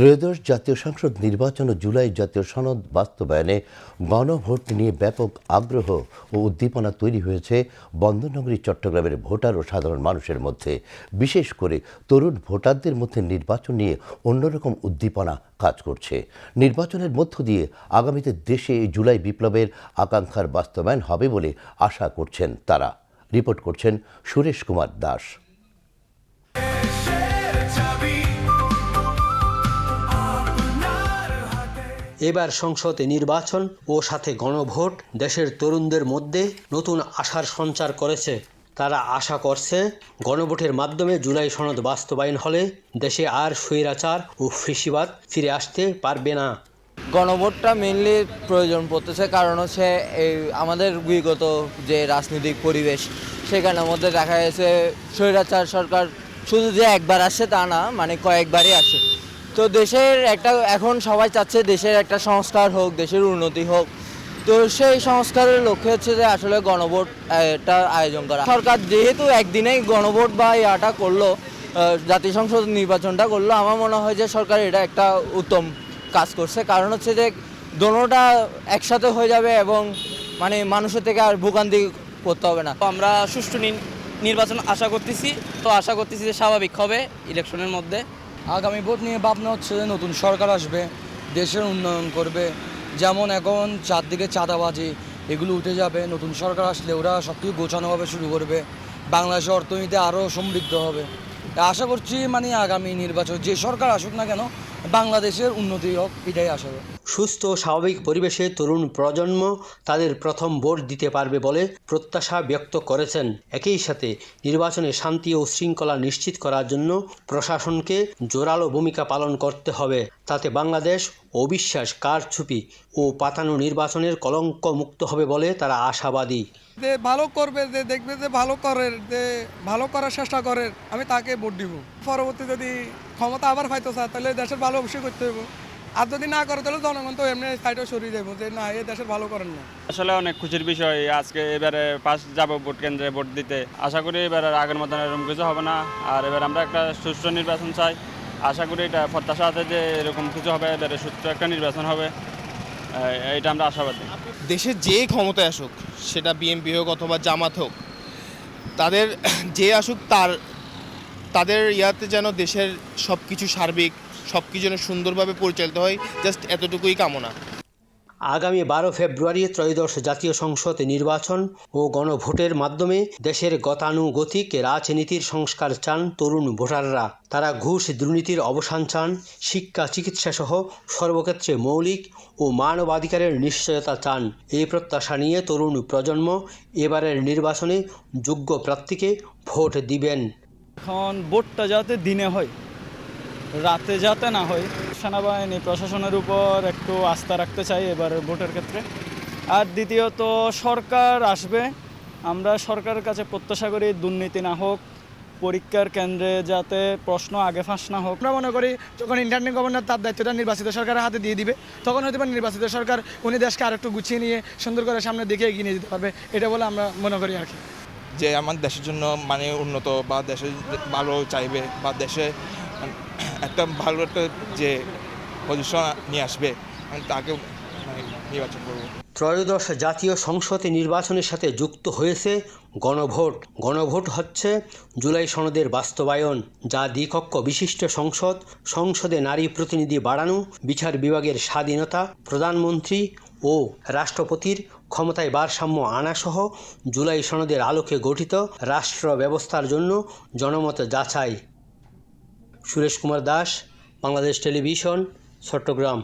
ত্রয়োদশ জাতীয় সংসদ নির্বাচন ও জুলাই জাতীয় সনদ বাস্তবায়নে গণভোট নিয়ে ব্যাপক আগ্রহ ও উদ্দীপনা তৈরি হয়েছে বন্দরনগরী, চট্টগ্রামের ভোটার ও সাধারণ মানুষের মধ্যে। বিশেষ করে তরুণ ভোটারদের মধ্যে নির্বাচন নিয়ে অন্যরকম উদ্দীপনা কাজ করছে। নির্বাচনের মধ্য দিয়ে আগামীতে দেশে এই জুলাই বিপ্লবের আকাঙ্ক্ষার বাস্তবায়ন হবে বলে আশা করছেন তারা। রিপোর্ট করছেন সুরেশ কুমার দাস। এবার সংসদে নির্বাচন ও সাথে গণভোট দেশের তরুণদের মধ্যে নতুন আশার সঞ্চার করেছে। তারা আশা করছে গণভোটের মাধ্যমে জুলাই সনদ বাস্তবায়ন হলে দেশে আর স্বৈরাচার ও ফিসিবাদ ফিরে আসতে পারবে না। গণভোটটা মেনলি প্রয়োজন পড়তেছে, কারণ হচ্ছে এই আমাদের বিগত যে রাজনৈতিক পরিবেশ, সেখানের মধ্যে দেখা গেছে স্বৈরাচার সরকার শুধু যে একবার আসে তা না মানে কয়েকবারই আসে। তো দেশের একটা, এখন সবাই চাচ্ছে দেশের একটা সংস্কার হোক, দেশের উন্নতি হোক। তো সেই সংস্কারের লক্ষ্য হচ্ছে যে আসলে গণভোট এটা আয়োজন করা। সরকার যেহেতু একদিনেই গণভোট বা ইয়াটা করল জাতীয় সংসদ নির্বাচনটা করল, আমার মনে হয় যে সরকার এটা একটা উত্তম কাজ করছে। কারণ হচ্ছে যে দোনোটা একসাথে হয়ে যাবে এবং মানে মানুষের থেকে আর ভোগান্তি করতে হবে না। আমরা সুষ্ঠু নির্বাচন আশা করতেছি। তো আশা করতেছি যে স্বাভাবিক হবে ইলেকশনের মধ্যে। আগামী ভোট নিয়ে ভাবনা হচ্ছে যে নতুন সরকার আসবে, দেশের উন্নয়ন করবে। যেমন এখন চারদিকে চাঁদাবাজি, এগুলো উঠে যাবে। নতুন সরকার আসলে ওরা সব কিছু গোছানোভাবে শুরু করবে। বাংলাদেশের অর্থনীতি আরও সমৃদ্ধ হবে। আশা করছি মানে আগামী নির্বাচন যে সরকার আসুক না কেন, বাংলাদেশের উন্নতি হোক, এটাই আশা করি। সুস্থ স্বাভাবিক পরিবেশে তরুণ প্রজন্ম তাদের প্রথম ভোট দিতে পারবে বলে প্রত্যাশা ব্যক্ত করেছেন। একই সাথে নির্বাচনে শান্তি ও শৃঙ্খলা নিশ্চিত করার জন্য প্রশাসনকে জোরালো ভূমিকা পালন করতে হবে। তাতে বাংলাদেশ অবিশ্বাস, কারচুপি ও পাতানো নির্বাচনের কলঙ্ক মুক্ত হবে বলে তারা আশাবাদী। যে ভালো করবে, যে দেখবে যে ভালো করে যে ভালো করার চেষ্টা করে আমি তাকে ভোট দিব। পরবর্তী যদি ক্ষমতা আবার পাইতো স্যার তাহলে দেশের ভালো অবশ্যই করতে হবে আর যদি না করে তাহলে জনগণ তো এমনি সাইডে সরিয়ে দেবো যে না এ দেশের ভালো করেন না। আসলে অনেক খুশির বিষয়। আজকে এবারে পাস যাব ভোট কেন্দ্রে ভোট দিতে। আশা করি এবার আর আগের মতন এরকম কিছু হবে না। আর এবার আমরা একটা সুষ্ঠু নির্বাচন চাই। আশা করি এটা প্রত্যাশা আছে যে এরকম কিছু হবে এবারে সুষ্ঠু একটা নির্বাচন হবে। এটা আমরা আশাবাদী। দেশের যে ক্ষমতায় আসুক সেটা বিএনপি হোক অথবা জামাত হোক তাদের যে আসুক তার তাদের ইয়াতে যেন দেশের সব কিছু সার্বিক সব কিছু যেন সুন্দরভাবে পরিচালিত হয় জাস্ট এতটুকুই কামনা। আগামী বারো ফেব্রুয়ারি ত্রয়োদশ জাতীয় সংসদ নির্বাচন ও গণভোটের মাধ্যমে দেশের গতানুগতিক রাজনীতির সংস্কার চান তরুণ ভোটাররা। তারা ঘুষ দুর্নীতির অবসান চান শিক্ষা চিকিৎসা সহ সর্বক্ষেত্রে মৌলিক ও মানবাধিকারের নিশ্চয়তা চান। এই প্রত্যাশা নিয়ে তরুণ প্রজন্ম এবারের নির্বাচনে যোগ্য প্রার্থীকে ভোট দিবেন। এখন ভোটটা যাতে দিনে হয় রাতে যাতে না হয় সেনাবাহিনী প্রশাসনের উপর একটু আস্থা রাখতে চাই এবার ভোটের ক্ষেত্রে। আর দ্বিতীয়ত সরকার আসবে। আমরা সরকারের কাছে প্রত্যাশা করি দুর্নীতি না হোক পরীক্ষার কেন্দ্রে যাতে প্রশ্ন আগে ফাঁস না হোক। আমরা মনে করি যখন ইন্টারনেট গভর্নর তার দায়িত্বটা নির্বাচিত সরকারের হাতে দিয়ে দিবে তখন হয়তো নির্বাচিত সরকার উনি দেশকে আরেকটু গুছিয়ে নিয়ে সুন্দর করে সামনে দিকে এগিয়ে নিয়ে যেতে পারবে এটা বলে আমরা মনে করি আর কি। যে আমার দেশের জন্য মানে উন্নত বা দেশে ভালো চাইবে বা দেশে একটা ভালো একটা যে পজিশন নিয়ে আসবে, আমি তাকে মানে নির্বাচন করব। ত্রয়োদশ জাতীয় সংসদে নির্বাচনের সাথে যুক্ত হয়েছে গণভোট। গণভোট হচ্ছে জুলাই সনদের বাস্তবায়ন, যা দ্বিকক্ষ বিশিষ্ট সংসদ, সংসদে নারী প্রতিনিধি বাড়ানো, বিচার বিভাগের স্বাধীনতা, প্রধানমন্ত্রী ও রাষ্ট্রপতির ক্ষমতায় ভারসাম্য আনাসহ জুলাই সনদের আলোকে গঠিত রাষ্ট্র ব্যবস্থার জন্য জনমত যাচাই। সুরেশ কুমার দাস বাংলাদেশ টেলিভিশন চট্টগ্রাম।